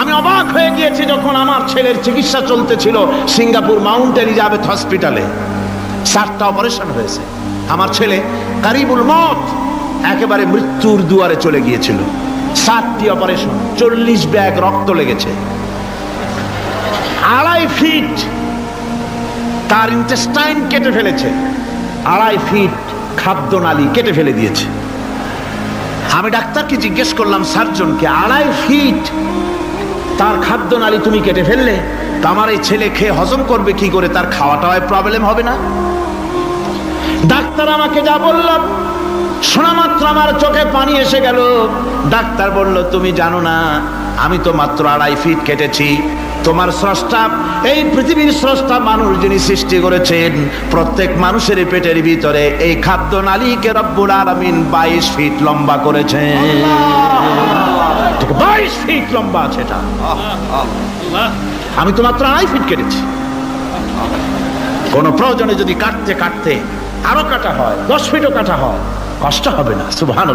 আমি অবাক হয়ে গিয়েছি যখন আমার ছেলের চিকিৎসা চলতেছিল সিঙ্গাপুর মাউন্ট এলিজাবেথ হসপিটালে। সাতটা অপারেশন হয়েছে। আমার ছেলে কারিবুল মত একেবারে মৃত্যুর দুয়ারে চলে গিয়েছিল। সাতটি অপারেশন, চল্লিশ ব্যাগ রক্ত লেগেছে। আড়াই ফিট তার ইন্টেস্টাইন কেটে ফেলেছে। আড়াই ফিট খাদ্য নালী কেটে ফেলে দিয়েছে। আমি ডাক্তারকে জিজ্ঞেস করলাম, সার্জনকে আড়াই ফিট তার খাদ্য নালী তুমি কেটে ফেললে তা আমার এই ছেলে খেয়ে হজম করবে কি করে? তার খাওয়াটায় প্রবলেম হবে না। ডাক্তার আমাকে যা বললাম শোনা মাত্র আমার চোখে পানি এসে গেল। ডাক্তার বলল, তুমি জানো না, আমি তো মাত্র আড়াই ফিট কেটেছি। তোমার স্রষ্টা, এই পৃথিবীর স্রষ্টা মানুষ যিনি সৃষ্টি করেছেন, প্রত্যেক মানুষের পেটের ভিতরে এই খাদ্য নালীকে রব্বুল আলামিন বাইশ ফিট লম্বা করেছেন। ফিট লম্বা আছে এটা। আমি তো মাত্র আড়াই ফিট কেটেছি। কোনো প্রয়োজনে যদি কাটতে কাটতে আরও কাটা হয় দশ ফিটও কাটা হয় কষ্ট হবে না সুবহান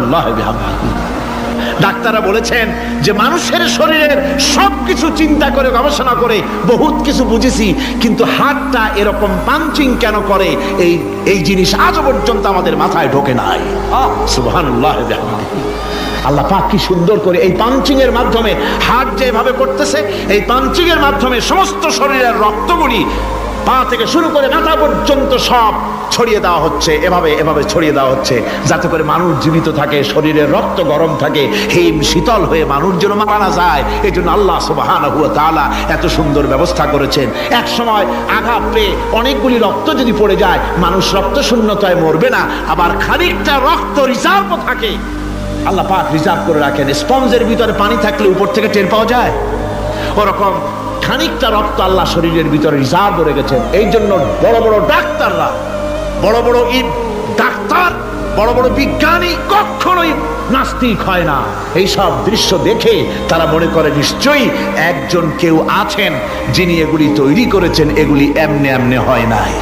ডাক্তাররা বলেছেন যে মানুষের শরীরের সব কিছু চিন্তা করে গবেষণা করে বহুত কিছু বুঝেছি কিন্তু হাতটা এরকম পাঞ্চিং কেন করে এই এই জিনিস আজও পর্যন্ত আমাদের মাথায় ঢোকে নাই। সুবহান আল্লাহ পাক কি সুন্দর করে এই পাঞ্চিং এর মাধ্যমে হাত যেভাবে করতেছে, এই পাঞ্চিং এর মাধ্যমে সমস্ত শরীরের রক্তগুলি পা থেকে শুরু করে মাথা পর্যন্ত সব ছড়িয়ে দেওয়া হচ্ছে, এভাবে এভাবে ছড়িয়ে দেওয়া হচ্ছে, যাতে করে মানুষ জীবিত থাকে, শরীরের রক্ত গরম থাকে, হিম শীতল হয়ে মানুষ যেন মারা যায় এই জন্য আল্লাহ সুবহানাহু ওয়া তাআলা এত সুন্দর ব্যবস্থা করেছেন। এক সময় আঘাত পেয়ে অনেকগুলি রক্ত যদি পড়ে যায়, মানুষ রক্ত শূন্যতায় মরবে না, আবার খানিকটা রক্ত রিজার্ভ থাকে। আল্লাহ পাক রিজার্ভ করে রাখেন। স্পঞ্জের ভিতরে পানি থাকলে উপর থেকে টের পাওয়া যায়। ওরকম খানিকটা রক্ত আল্লাহ শরীরের ভিতরে রিজার্ভ রেখেছেন। এই জন্য বড় বড় ডাক্তাররা, বড় বড় ডাক্তার, বড় বড় বিজ্ঞানী কখনোই নাস্তিক হয় না। এই সব দৃশ্য দেখে তারা মনে করে নিশ্চয়ই একজন কেউ আছেন যিনি এগুলি তৈরি করেছেন, এগুলি এমনে এমনে হয় নাই।